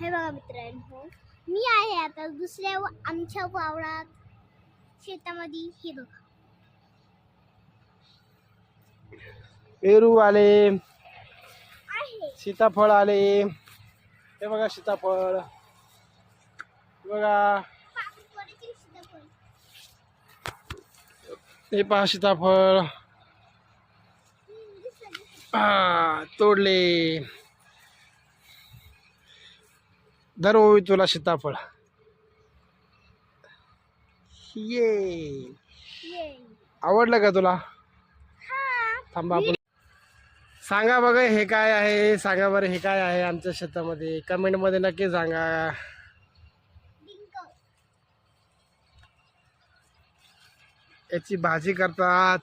हे बघा मित्रांनो मी आहे आता दुसऱ्या आमच्या वावरात शेतामध्ये. हे बघा. पेरू आले आहे. सीताफळ आले. हे बघा सीताफळ. हे बघा. सीताफळ. हे पहा सीताफळ. हा तोडले. धर ओवी तुला सीताफळ. ये ये. आवडलं का तुला? हा. थांबा आपण सांगा बघा हे काय आहे? सांगा बरं हे काय आहे आमच्या शेतामध्ये? कमेंटमध्ये नक्की सांगा. याची भाजी करतात.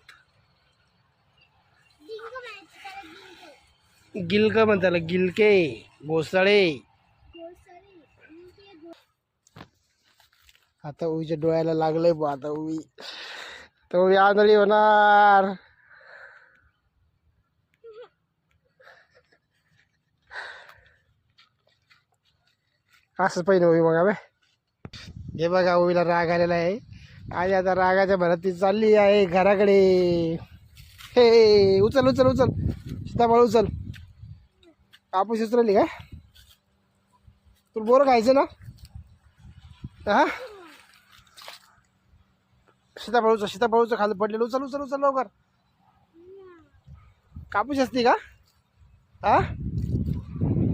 गिलक म्हणतात त्याला गिलके घोसाळी. आणि ते घो- आता उईच्या डोळ्याला लागलंय बा आता उई तर उई आंधळी होणार. असंच पाहिजे उई बघा बे. हे बघा उईला राग आलेला आहे. आणि आता रागाच्या भरात ती चालली आहे घराकडे. हे उचल उचल उचल. सीताफळ उचल. कापूस उचलली काय तुला बोर खायचं ना? हा? सीताफळूचं सीताफळूचं खाली पडलेलं उचल उचल उचल लवकर. कापूस असते का? हा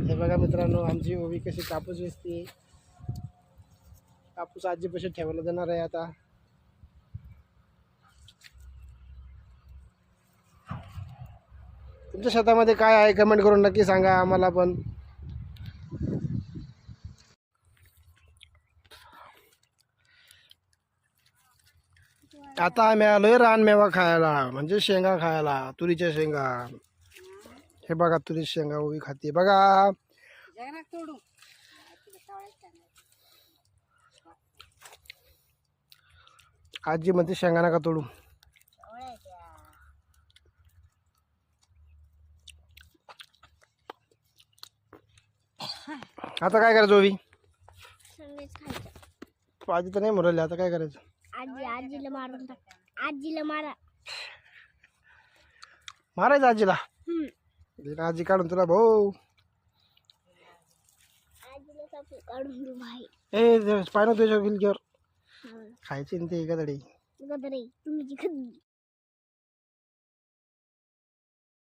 हे बघा मित्रांनो आमची ओवी कशी कापूस वेचते. कापूस आजीपाशी ठेवला जाणार आहे आता. तुमच्या शेतामध्ये काय आहे? कमेंट करून नक्की सांगा आम्हाला पण. आता आम्ही आलोय रानमेवा खायला म्हणजे शेंगा खायला तुरीच्या शेंगा. हे बघा तुरीची शेंगा उभी खाते. बघा. आजी म्हणते शेंगा नका तोडू. आता काय करायचं ओवी? खायचं. आजी तर नाही म्हणले आता काय करायचं? आजी आजीला मारून टाक. आजीला मारा. मारायचं आजीला. दिन आजी काढून तुला भाऊ. आजीला सापू काढून देऊ भाई ए ना तुझ्या गिलकीवर हा. खायची ना ते गदरे तुम्ही जी